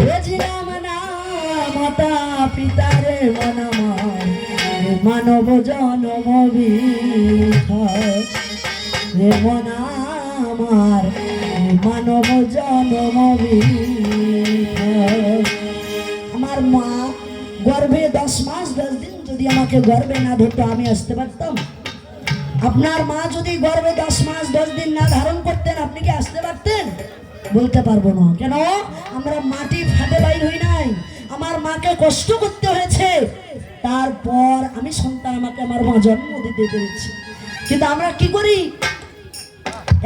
বুঝলাম না মাতা পিতারে মনামার মানব জনম রে মনা আমার, মানব জনম আমার মা গর্ভে দশ মাস, দশ দিন যদি আমাকে গর্ভে না ধরতো, আমি আসতে পারতাম? আপনার মা যদি গর্ভে দশ মাস বলতে পারব না। কেন? আমরা মাটি ফাটে বাইর হই নাই। আমার মাকে কষ্ট করতে হয়েছে। তারপর আমি সন্তান আমাকে আমার মা জন্ম দিতে পেরেছি। কিন্তু আমরা কি করি?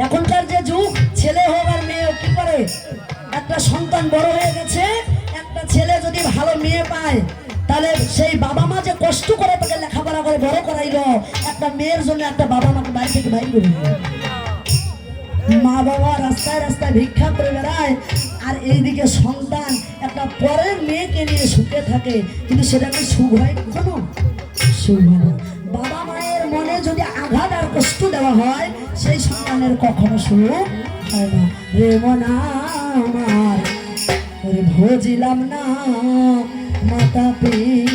এখনকার যে যুগ, ছেলে হোক আর মেয়ে কি করে? একটা সন্তান বড় হয়ে গেছে, একটা ছেলে যদি ভালো মেয়ে পায়, তাহলে সেই বাবা মা যে কষ্ট করে তাকে লেখাপড়া করে, বড় করাইলো, একটা মেয়ের জন্য একটা বাবা মাকে বাড়ি থেকে বাইর করে। মা বাবা রাস্তায় রাস্তায় ভিক্ষা করে বেড়ায়। আর এইদিকে সন্তান একটা পরের মেয়েকে নিয়ে সুখে থাকে, কিন্তু সেটাকে সুখ হয় কখনো? সুখ হয় না। বাবা মায়ের মনে যদি আঘাত আর কষ্ট দেওয়া হয়, সেই সন্তানের কখনো সুখ হয় না। রে মনা আমার ভজিলাম না, মাতা পিতা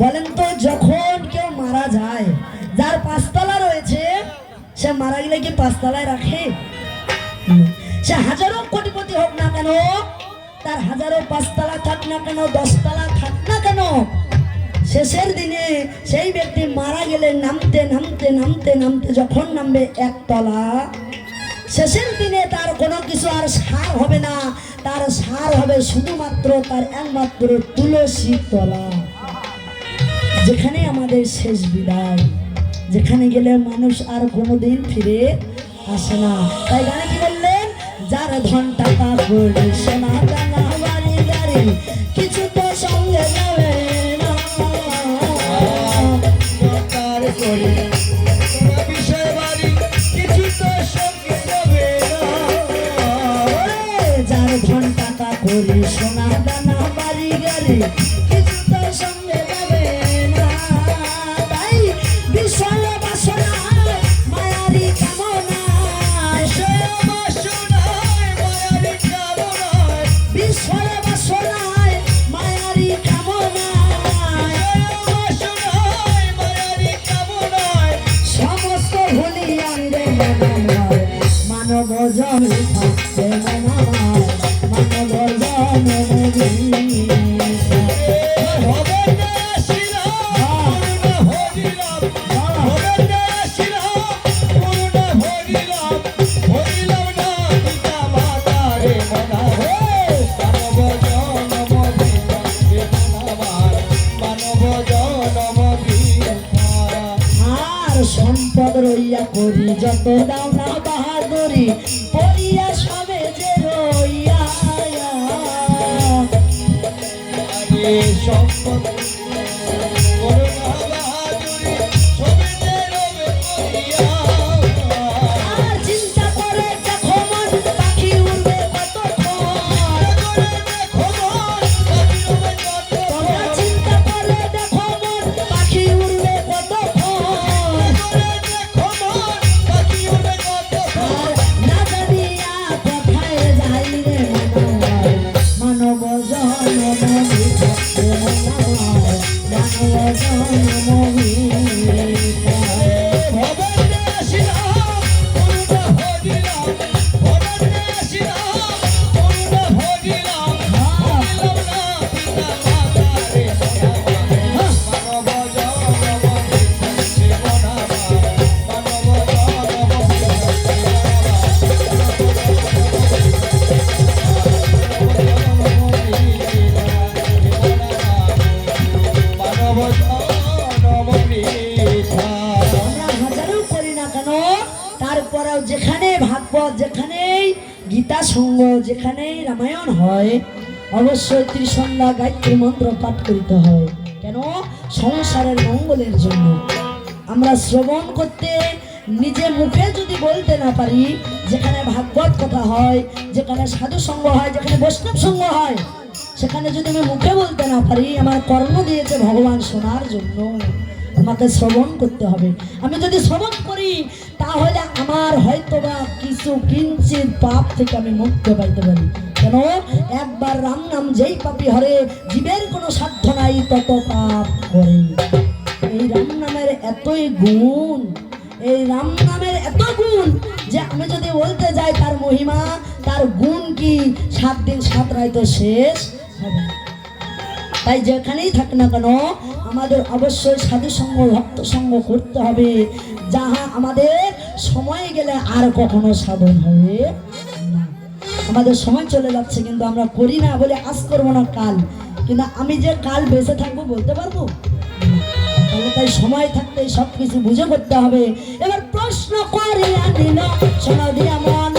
বলেন তো যখন কেউ মারা যায়, যার পাঁচতলা রয়েছে, সে মারা গেলে কি পাঁচতলায় রাখে? সে হাজারো কোটিপতি হোক না কেন, তার হাজারো পাঁচতলা থাক না কেন, দশতলা থাক না কেন শেষের দিনে সেই ব্যক্তি মারা গেলে নামতে নামতে নামতে নামতে যখন নামবে একতলা শেষের দিনে তার কোনো কিছু আর সার হবে না। তার সার হবে শুধুমাত্র তার একমাত্র তুলসী তলা। যেখানে আমাদের শেষ বিদায়। যেখানে গেলে মানুষ আর কোনোদিন ফিরে আসে না। তাই গানে কি বললেন? যার গাড়ি কিছু ধন টাকা করে সোনা দানা, বাড়ি, গাড়ি কিছু তো সঙ্গে যাবে না। তাই বিষয় বাসনায়, মায়ারি জনমী আর সম্পদ রইয়া করি যত দাও না বাহাদুরি পড়িয়া সম্পদ করাও যেখানে ভাগবত, যেখানেই গীতা সঙ্গ, যেখানেই রামায়ণ হয়, অবশ্যই ত্রিসন্ধ্যা গায়ত্রী মন্ত্র পাঠ করিতে হয়। কেন? সংসারের মঙ্গলের জন্য। আমরা শ্রবণ করতে নিজে মুখে যদি বলতে না পারি, যেখানে ভাগবত কথা হয়, যেখানে সাধু সঙ্গ হয়, যেখানে বৈষ্ণব সঙ্গ হয়, সেখানে যদি আমি মুখে বলতে না পারি, আমার কর্ম দিয়েছে ভগবান শোনার জন্য। আমাকে শ্রবণ করতে হবে। আমি যদি শ্রবণ করি, তাহলে আমার হয়তো বা কিছু কিঞ্চিত পাপ থেকে আমি মুক্ত পাইতে পারি। কেন? একবার রাম নাম যেই পাপি হরে, জীবের কোনো সাধ্য নাই, তত পাপ করে। এই রাম নামের এতই গুণ, এই রাম নামের এত গুণ যে আমি যদি বলতে যাই তার মহিমা, তার গুণ কি? সাত দিন সাত রায় তো শেষ। তাই যেখানেই থাক না কেন, আমাদের অবশ্যই সাধু সঙ্গ, ভক্ত সঙ্গ করতে হবে। যাহা আমাদের সময় গেলে আর কখনো সাধন হবে আমাদের সময় চলে যাচ্ছে, কিন্তু আমরা করি না বলে আজ করব না, কাল। কিন্তু আমি যে কাল বেঁচে থাকব বলতে পারব? তাহলে তাই সময় থাকতে সব কিছু বুঝে করতে হবে। এবার প্রশ্ন করে আনিল, শোনা দিয়া মন।